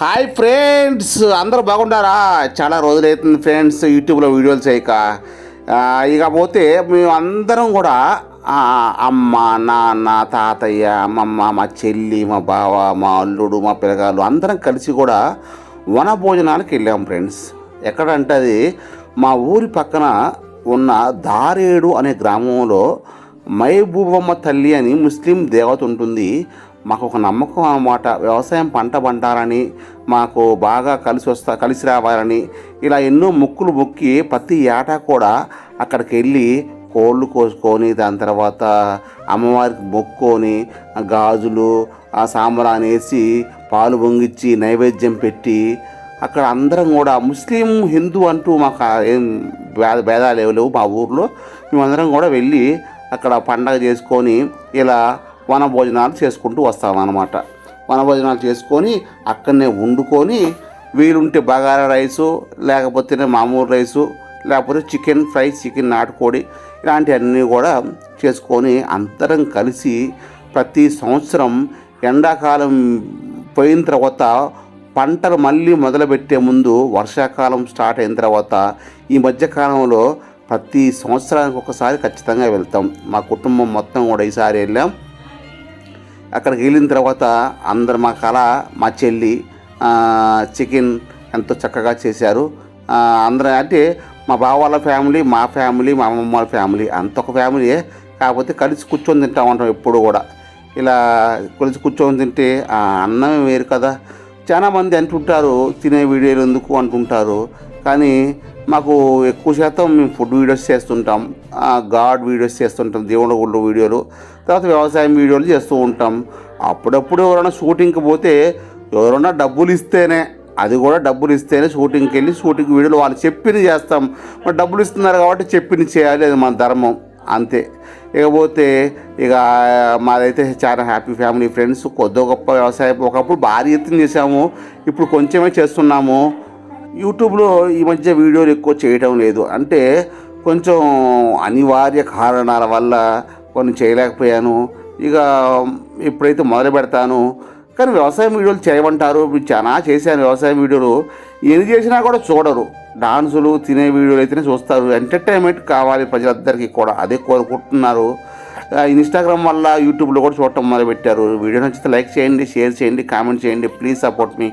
Hi friends అందరూ బాగుండారా? చాలా రోజులైతుంది friends యూట్యూబ్లో వీడియోలు చేయక. ఇకపోతే మేము అందరం కూడా అమ్మ నాన్న తాతయ్య అమ్మమ్మ మా చెల్లి మా బావ మా అల్లుడు మా పిల్లగాళ్ళు అందరం కలిసి కూడా వన భోజనానికి వెళ్ళాం ఫ్రెండ్స్. ఎక్కడంటే అది మా ఊరి పక్కన ఉన్న దారేడు అనే గ్రామంలో మైబూబమ్మ తల్లి అని ముస్లిం దేవత ఉంటుంది. మాకు ఒక నమ్మకం అన్నమాట వ్యవసాయం పంట పంటారని మాకు బాగా కలిసి వస్తా కలిసి రావాలని ఇలా ఎన్నో ముక్కులు మొక్కి ప్రతి ఏటా కూడా అక్కడికి వెళ్ళి కోళ్ళు కోసుకొని దాని తర్వాత అమ్మవారికి మొక్కుకొని గాజులు ఆ సాంబ్రాన్ని వేసి పాలు పొంగిచ్చి నైవేద్యం పెట్టి అక్కడ అందరం కూడా ముస్లిం హిందూ అంటూ మాకు ఏం భేద భేదాలు ఏవి లేవు మా ఊర్లో. మేమందరం కూడా వెళ్ళి అక్కడ పండగ చేసుకొని ఇలా వన భోజనాలు చేసుకుంటూ వస్తామన్నమాట. వన భోజనాలు చేసుకొని అక్కడనే వండుకొని వీలుంటే బగారా రైసు లేకపోతే మామూలు రైసు లేకపోతే చికెన్ ఫ్రై చికెన్ నాటుకోడి ఇలాంటివన్నీ కూడా చేసుకొని అందరం కలిసి ప్రతి సంవత్సరం ఎండాకాలం పోయిన తర్వాత పంటలు మళ్ళీ మొదలుపెట్టే ముందు వర్షాకాలం స్టార్ట్ అయిన తర్వాత ఈ మధ్యకాలంలో ప్రతి సంవత్సరానికి ఒకసారి ఖచ్చితంగా వెళ్తాం. మా కుటుంబం మొత్తం కూడా ఈసారి వెళ్ళాం. అక్కడికి వెళ్ళిన తర్వాత అందరు మా కళ మా చెల్లి చికెన్ ఎంతో చక్కగా చేశారు. అందరం అంటే మా బావ వాళ్ళ ఫ్యామిలీ మా ఫ్యామిలీ మా అమ్మమ్మ వాళ్ళ ఫ్యామిలీ అంత ఒక ఫ్యామిలీ కాకపోతే కలిసి కూర్చొని తింటా ఉంటాం ఎప్పుడు కూడా. ఇలా కలిసి కూర్చొని తింటే ఆ అన్నమే వేరు కదా. చాలామంది అంటుంటారు తినే వీడియోలు ఎందుకు? అంటుంటారు. కానీ మాకు ఎక్కువ శాతం మేము ఫుడ్ వీడియోస్ చేస్తుంటాం. గాడ్ వీడియోస్ చేస్తుంటాం దేవుడు గుళ్ళు వీడియోలు తర్వాత వ్యవసాయం వీడియోలు చేస్తూ ఉంటాం. అప్పుడప్పుడు ఎవరైనా షూటింగ్కి పోతే ఎవరైనా డబ్బులు ఇస్తేనే అది కూడా డబ్బులు ఇస్తేనే షూటింగ్కి వెళ్ళి షూటింగ్ వీడియోలు వాళ్ళు చెప్పింది చేస్తాం. మరి డబ్బులు ఇస్తున్నారు కాబట్టి చెప్పింది చేయాలి అది మన ధర్మం. అంతే. ఇకపోతే ఇక మాదైతే చాలా హ్యాపీ ఫ్యామిలీ ఫ్రెండ్స్. కొద్ది గొప్ప వ్యవసాయం. ఒకప్పుడు భారీ ఎత్తున చేసాము ఇప్పుడు కొంచెమే చేస్తున్నాము. యూట్యూబ్లో ఈ మధ్య వీడియోలు ఎక్కువ చేయటం లేదు. అంటే కొంచెం అనివార్య కారణాల వల్ల కొన్ని చేయలేకపోయాను. ఇక ఎప్పుడైతే మొదలు పెడతాను కానీ వ్యవసాయం వీడియోలు చేయమంటారు. మీరు చాలా చేశాను వ్యవసాయం వీడియోలు. ఎన్ని చేసినా కూడా చూడరు. డాన్సులు తినే వీడియోలు అయితేనే చూస్తారు. ఎంటర్టైన్మెంట్ కావాలి ప్రజలందరికీ కూడా. అదే కోరుకుంటున్నారు. ఇన్స్టాగ్రామ్ వల్ల యూట్యూబ్లో కూడా చూడటం మొదలుపెట్టారు. వీడియో నచ్చితే లైక్ చేయండి షేర్ చేయండి కామెంట్ చేయండి. Please support me.